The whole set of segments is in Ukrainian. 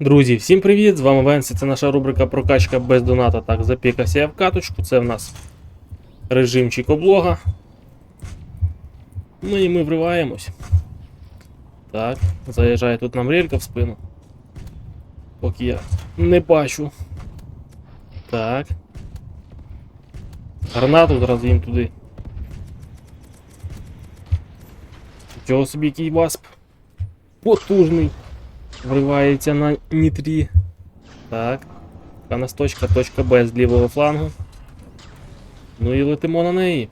Друзі, всім привіт! З вами Венсі. Це наша рубрика прокачка без доната. Так, запікався я в каточку. Це в нас режимчик облога. Ну і ми вриваємось. Так, заїжджає тут нам релька в спину. Поки я не бачу. Так. Гранату зразу їм туди. Чого собі який васп? Потужний. Вривається на нітрі. Так. А нас точка, точка Б з лівого флангу. Ну і летимо на неї.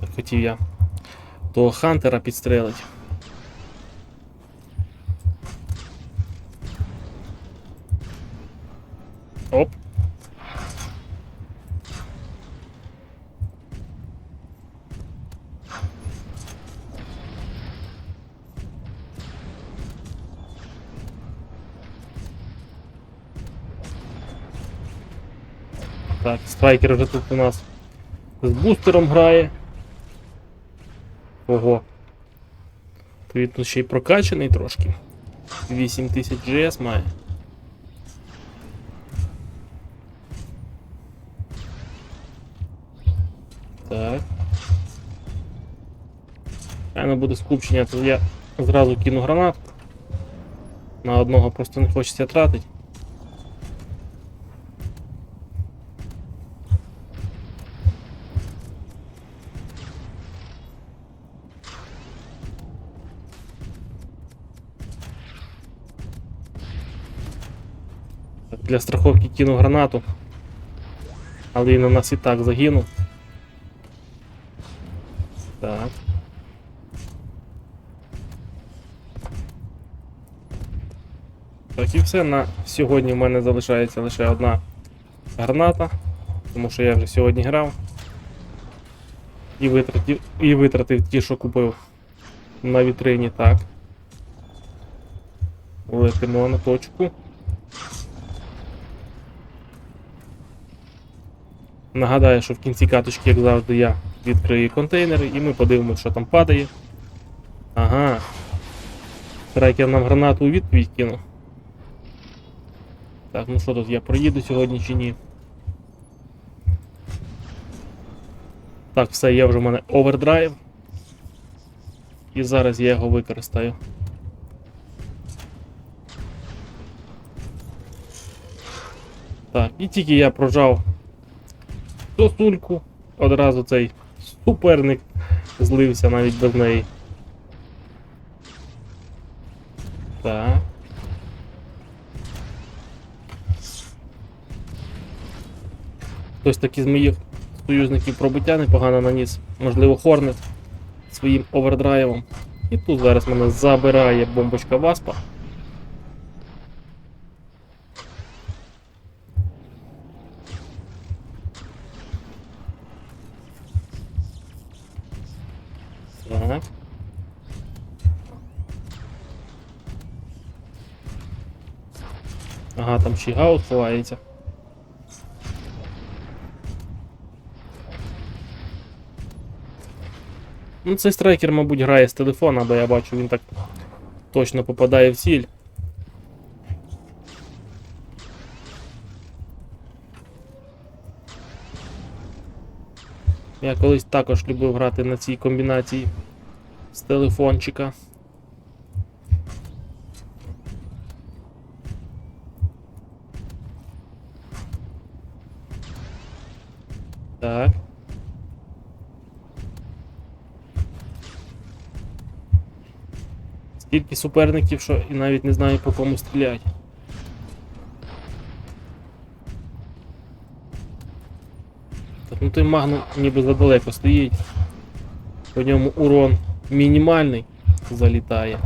Так хотів я того Хантера підстрелить. Оп. Так, страйкер вже тут у нас з бустером грає. Ого. Тут ще й прокачаний трошки. 8000 GS має. Так. Хай буде скупчення, то я зразу кину гранат. На одного просто не хочеться тратити. Для страховки кину гранату. Але він у нас і так загинув. Так. Так і все. На сьогодні в мене залишається лише одна граната, тому що я вже сьогодні грав. І витратив, і витратив ті, що купив на вітрині, так. Летимо на точку. Нагадаю, що в кінці каточки, як завжди, я відкрию контейнери і ми подивимося, що там падає. Ага. Страйкер нам гранату у відповідь кинув. Так, ну що тут, я проїду сьогодні чи ні? Так, все, є вже в мене овердрайв. І зараз я його використаю. Так, і тільки я прожав сосульку, одразу цей суперник злився навіть без неї. Так. Хтось таки з моїх союзників пробиття непогано наніс, можливо, Хорнет своїм овердрайвом. І тут зараз мене забирає бомбочка Васпа. Так. Ага, там ще гаут ховається. Ну, цей страйкер, мабуть, грає з телефона, бо я бачу, він так точно попадає в ціль. Я колись також любив грати на цій комбінації з телефончика. Так. Стільки суперників, що і навіть не знаю по кому стріляти. Ну той магнум ніби задалеко стоїть. По ньому урон мінімальний залітає.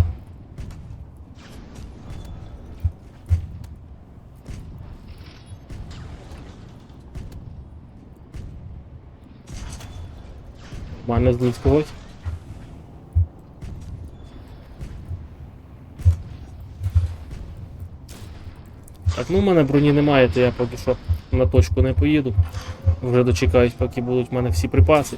Нормально злив когось. Так, ну в мене броні немає, то я поки що на точку не поїду. Вже дочекаюсь, поки будуть в мене всі припаси.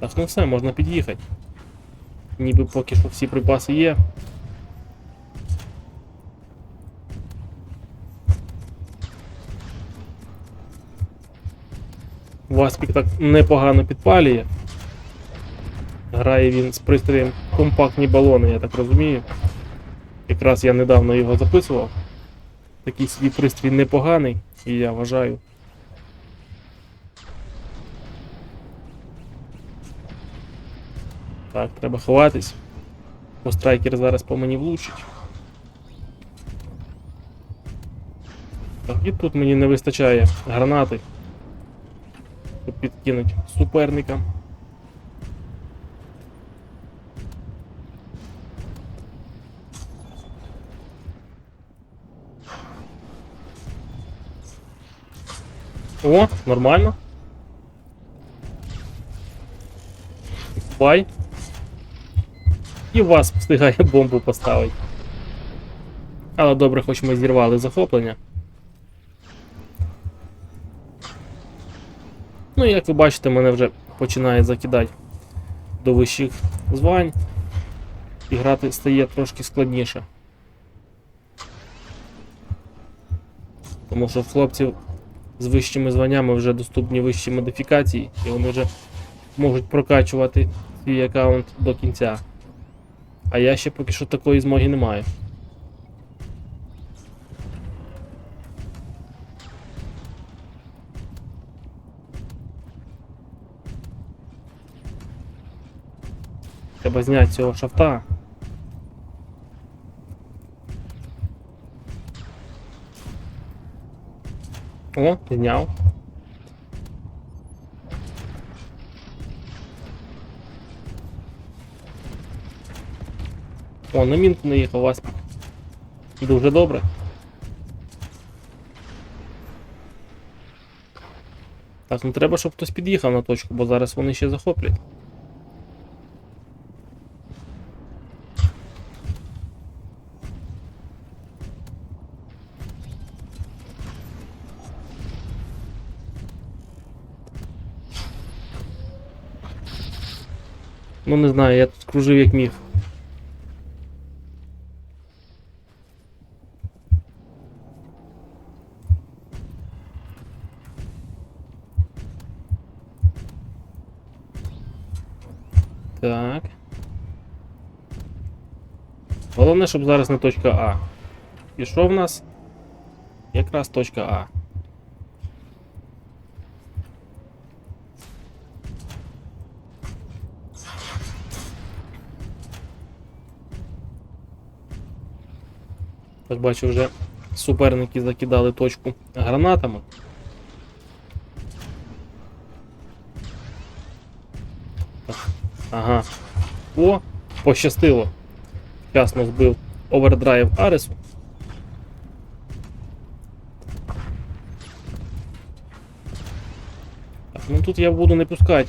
Так, ну все, можна під'їхати. Ніби поки що всі припаси є. Васпік так непогано підпалює. Грає він з пристроєм компактні балони, я так розумію. Якраз я недавно його записував. Такий свій пристрій непоганий, і я вважаю. Так, треба ховатись. Бо страйкер зараз по мені влучить. Так, і тут мені не вистачає гранати. Підкинуть суперника. О, нормально. Бай. І вас встигає бомбу поставити. Але добре, хоч ми зірвали захоплення. Ну, і як ви бачите, мене вже починає закидати до вищих звань. І грати стає трошки складніше. Тому що в хлопців з вищими званнями вже доступні вищі модифікації, і вони вже можуть прокачувати свій аккаунт до кінця. А я ще поки що такої змоги не маю. Треба зняти цього шафта. О, зняв. О, на мінку наїхав Васпік. Дуже добре. Так, ну треба, щоб хтось під'їхав на точку, бо зараз вони ще захоплять. Ну не знаю, я тут кружив як міг. Так. Головне, щоб зараз не точка А. І що в нас? Якраз точка А. Ось бачу, вже суперники закидали точку гранатами. Ага. О, пощастило. Вчасно збив овердрайв Аресу. Ну тут я буду не пускати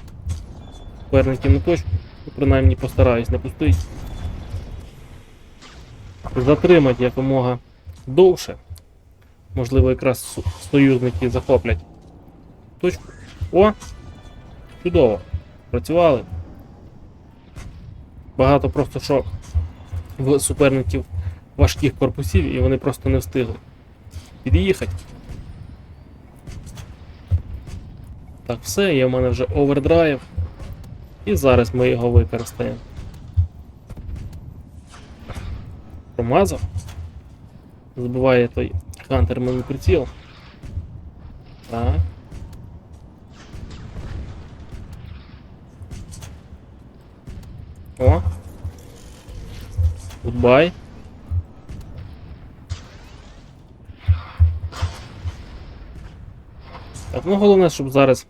суперників на точку. Принаймні постараюсь не пустити. Затримати якомога довше. Можливо, якраз союзники захоплять. Точку. О! Чудово. Працювали. Багато просто що в суперників важких корпусів і вони просто не встигли під'їхати. Так, все, є в мене вже овердрайв. І зараз ми його використаємо. Промазав. Забуває той хантер мені приціл. Так. О. Гудбай. Так, ну головне, щоб зараз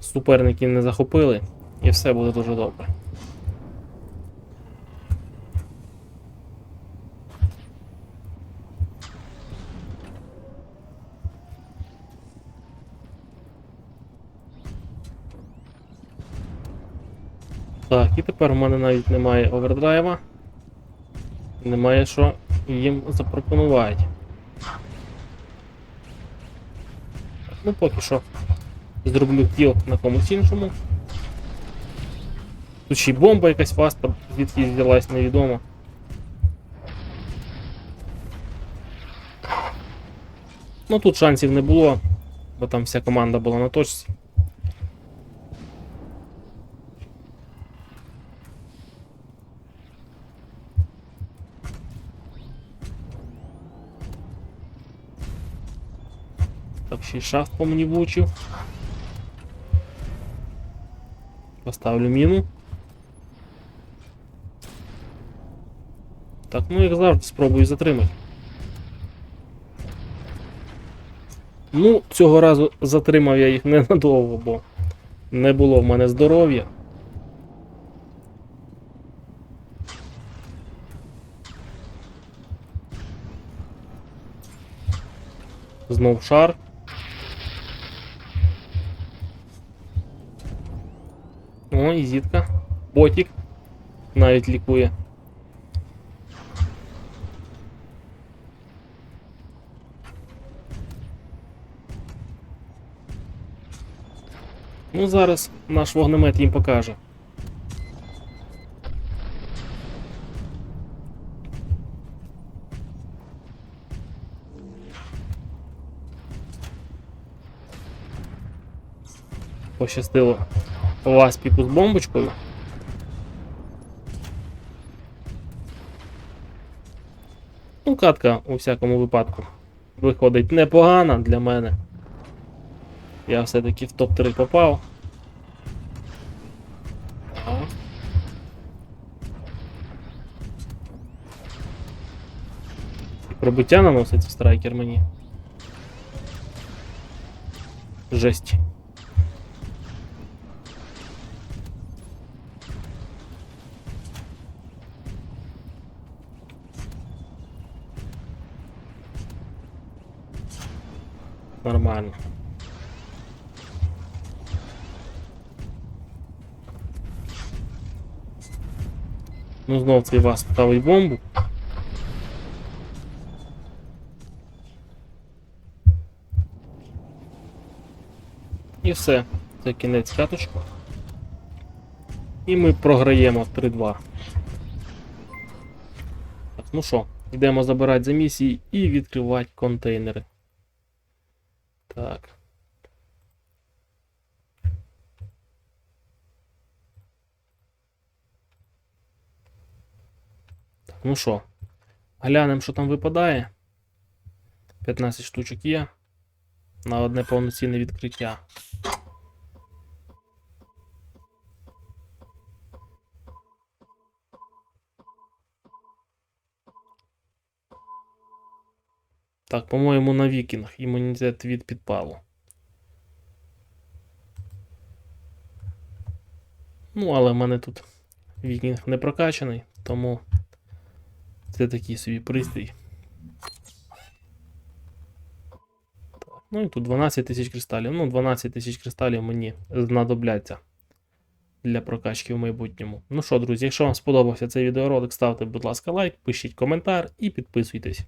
суперники не захопили і все буде дуже добре. Так, і тепер у мене навіть немає овердрайва. Немає що їм запропонувати. Ну поки що зроблю кіл на комусь іншому. Тут ще й бомба якась фаста, звідки взялась, невідомо. Ну тут шансів не було, бо там вся команда була на точці. Ще й шафт по мені влучив. Поставлю міну. Так, ну як завжди, спробую затримати. Ну, цього разу затримав я їх ненадовго, бо не було в мене здоров'я. Знов шар. О, і зітка. Навіть лікує. Ну, зараз наш вогнемет їм покаже. Пощастило Васпіку з бомбочкою. Ну, катка у всякому випадку виходить непогана для мене. Я все-таки в топ-3 попав. Пробиття наносить страйкер мені. Жесть. Нормально. Ну, знов цей вас ставить бомбу. І все. Це кінець каточку. І ми програємо 3-2. Так, ну що, йдемо забирати за місії і відкривати контейнери. Так. Так, ну що, глянемо, що там випадає. 15 штучок є. На одне повноцінне відкриття. Так, по-моєму, на вікінг імунітет від підпалу. Ну, але в мене тут вікінг не прокачаний, тому це такий собі пристрій. Ну і тут 12 тисяч кристалів. Ну, 12 тисяч кристалів мені знадобляться для прокачки в майбутньому. Ну що, друзі, якщо вам сподобався цей відеоролик, ставте, будь ласка, лайк, пишіть коментар і підписуйтесь.